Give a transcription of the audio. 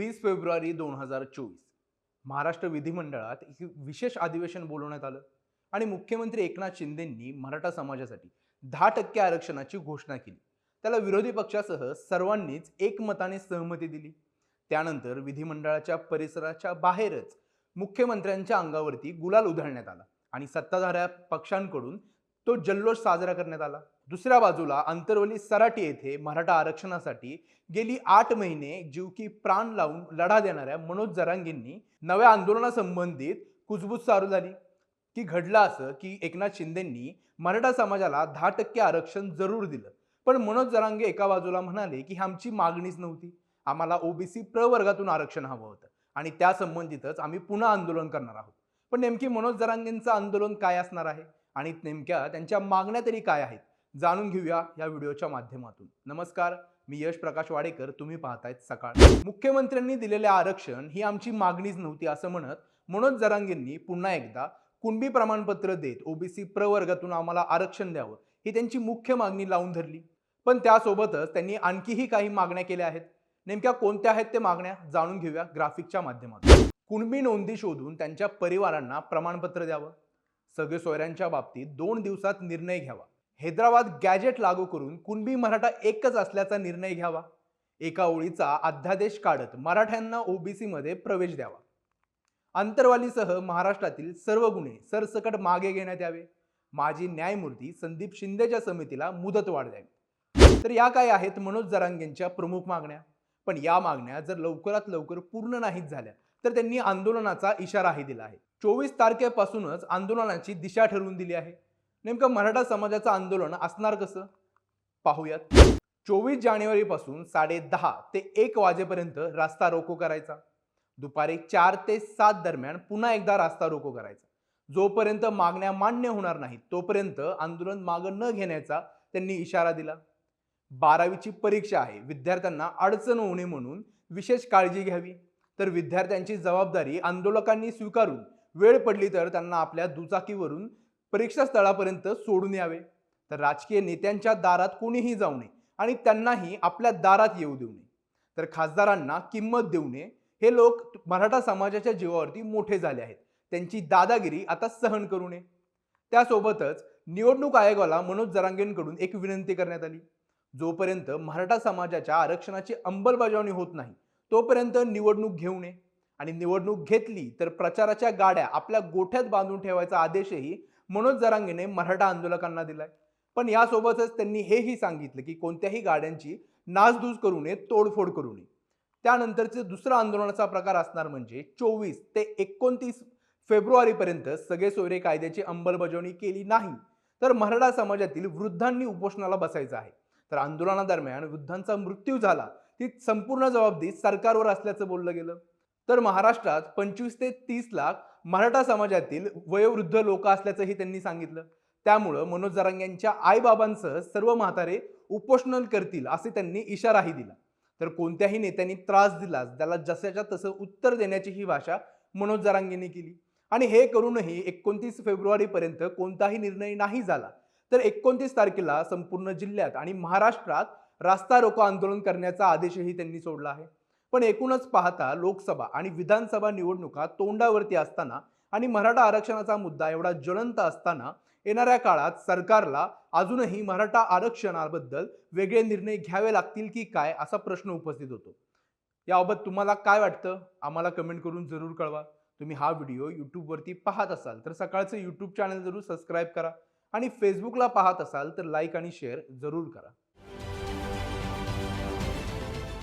वीस फेब्रुवारी दोन हजार चोवीस. महाराष्ट्र विधिमंडळात एक विशेष अधिवेशन बोलवण्यात आलं आणि मुख्यमंत्री एकनाथ शिंदेंनी मराठा समाजासाठी दहा टक्के आरक्षणाची घोषणा केली. त्याला विरोधी पक्षासह सर्वांनीच एकमताने सहमती दिली. त्यानंतर विधिमंडळाच्या परिसराच्या बाहेरच मुख्यमंत्र्यांच्या अंगावरती गुलाल उधळण्यात आला आणि सत्ताधाऱ्या पक्षांकडून तो जल्लोष साजरा करण्यात आला. दुसऱ्या बाजूला अंतरवली सराटी येथे मराठा आरक्षणासाठी गेली आठ महिने जीवकी प्राण लावून लढा देणाऱ्या मनोज जरांगेंनी नव्या आंदोलनासंबंधित कुजबूज चालू झाली. की घडलं असं की एकनाथ शिंदेंनी मराठा समाजाला दहा टक्के आरक्षण जरूर दिलं. पण मनोज जरांगे एका बाजूला म्हणाले की ही आमची मागणीच नव्हती. आम्हाला ओबीसी प्रवर्गातून आरक्षण हवं होतं. आणि त्या संबंधितच आम्ही पुन्हा आंदोलन करणार आहोत. पण नेमकी मनोज जरांगेंचं आंदोलन काय असणार आहे? आणि नेमक्या त्यांच्या मागण्या तरी काय आहेत जाणून घेऊया या व्हिडिओच्या माध्यमातून. नमस्कार मी यश प्रकाश वाडेकर तुम्ही पाहतायत सकाळ. मुख्यमंत्र्यांनी दिलेले आरक्षण ही आमची मागणीच नव्हती असं म्हणत मनोज जरांगेंनी पुन्हा एकदा कुणबी प्रमाणपत्र देत ओबीसी प्रवर्गातून आम्हाला आरक्षण द्यावं ही त्यांची मुख्य मागणी लावून धरली. पण त्यासोबतच त्यांनी आणखीही काही मागण्या केल्या आहेत. नेमक्या कोणत्या आहेत ते मागण्या जाणून घेऊया ग्राफिकच्या माध्यमातून. कुणबी नोंदी शोधून त्यांच्या परिवारांना प्रमाणपत्र द्यावं. सगळे सोयऱ्यांच्या बाबतीत दोन दिवसात निर्णय घ्यावा. हैदराबाद गॅजेट लागू करून कुणबी मराठा एकच असल्याचा निर्णय घ्यावा. एका ओळीचा अध्यादेश काढत मराठ्यांना ओबीसी मध्ये प्रवेश द्यावा. अंतरवालीसह महाराष्ट्रातील सर्व गुन्हे सरसकट मागे घेण्यात यावे. माजी न्यायमूर्ती संदीप शिंदेच्या समितीला मुदतवाढ द्यावी तर या काय आहेत मनोज जरांगेंच्या प्रमुख मागण्या? पण या मागण्या जर लवकरात लवकर पूर्ण नाहीत झाल्या तर त्यांनी आंदोलनाचा इशाराही दिला आहे. चोवीस तारखेपासूनच आंदोलनाची दिशा ठरवून दिली आहे. नेमकं मराठा समाजाचं आंदोलन असणार कसं? पाहूयात. चोवीस जानेवारीपासून साडेदहा साडे दहा ते एक वाजेपर्यंत रास्ता रोको करायचा. दुपारी चार ते सात दरम्यान पुन्हा एकदा रास्ता रोको करायचा. जोपर्यंत मागण्या मान्य होणार नाहीत तोपर्यंत आंदोलन मागं न घेण्याचा त्यांनी इशारा दिला. बारावीची परीक्षा आहे. विद्यार्थ्यांना अडचण होऊ नये म्हणून विशेष काळजी घ्यावी. तर विद्यार्थ्यांची जबाबदारी आंदोलकांनी स्वीकारून वेळ पडली तर त्यांना आपल्या दुचाकीवरून परीक्षा स्थळापर्यंत सोडून यावे. तर राजकीय नेत्यांच्या दारात कोणीही जाऊ नये आणि त्यांनाही आपल्या दारात येऊ देऊ नये. तर खासदारांना किंमत देऊ नये. हे लोक मराठा समाजाच्या जीवावरती मोठे झाले आहेत. त्यांची दादागिरी आता सहन करू नये. त्यासोबतच निवडणूक आयोगाला मनोज जरांगेंकडून एक विनंती करण्यात आली. जोपर्यंत मराठा समाजाच्या आरक्षणाची अंमलबजावणी होत नाही तोपर्यंत निवडणूक घेऊ नये. आणि निवडणूक घेतली तर प्रचाराच्या गाड्या आपल्या गोठ्यात बांधून ठेवायचा आदेशही मनोज जरांगेने मराठा आंदोलकांना दिलाय. पण यासोबतच त्यांनी हेही सांगितलं की कोणत्याही गाड्यांची नासधूस करू नये तोडफोड करू नये. त्यानंतरचे दुसरा आंदोलनाचा प्रकार असणार म्हणजे चोवीस ते एकोणतीस फेब्रुवारीपर्यंत सगळे सोयरे कायद्याची अंमलबजावणी केली नाही तर मराठा समाजातील वृद्धांनी उपोषणाला बसायचं आहे. तर आंदोलनादरम्यान वृद्धांचा मृत्यू झाला. ती संपूर्ण जबाबदारी सरकारवर असल्याचं बोललं गेलं. तर महाराष्ट्रात पंचवीस ते तीस लाख मराठा समाजातील वयोवृद्ध लोक असल्याचंही त्यांनी सांगितलं. त्यामुळं मनोज जरांग यांच्या आईबाबांसह सर्व म्हातारे उपोषण करतील असे त्यांनी इशाराही दिला. तर कोणत्याही नेत्यांनी त्रास दिलास त्याला जशाच्या तसं उत्तर देण्याची ही भाषा मनोज जरांगेंनी केली. आणि हे करूनही एकोणतीस फेब्रुवारीपर्यंत कोणताही निर्णय नाही झाला. तर एकोणतीस तारखेला संपूर्ण जिल्ह्यात आणि महाराष्ट्रात रास्ता रोको आंदोलन करण्याचा आदेशही त्यांनी सोडला आहे. पण एकूणच पाहता लोकसभा आणि विधानसभा निवडणुका तोंडावरती असताना आणि मराठा आरक्षणाचा मुद्दा एवढा ज्वलंत असताना येणाऱ्या काळात सरकारला अजूनही मराठा आरक्षणाबद्दल वेगळे निर्णय घ्यावे लागतील की काय असा प्रश्न उपस्थित होतो. याबाबत तुम्हाला काय वाटतं? आम्हाला कमेंट करून जरूर कळवा. तुम्ही हा व्हिडिओ यूट्यूबवरती पाहत असाल तर सकाळचं यूट्यूब चॅनल जरूर सबस्क्राईब करा आणि फेसबुकला पाहत असाल तर लाईक आणि शेअर जरूर करा.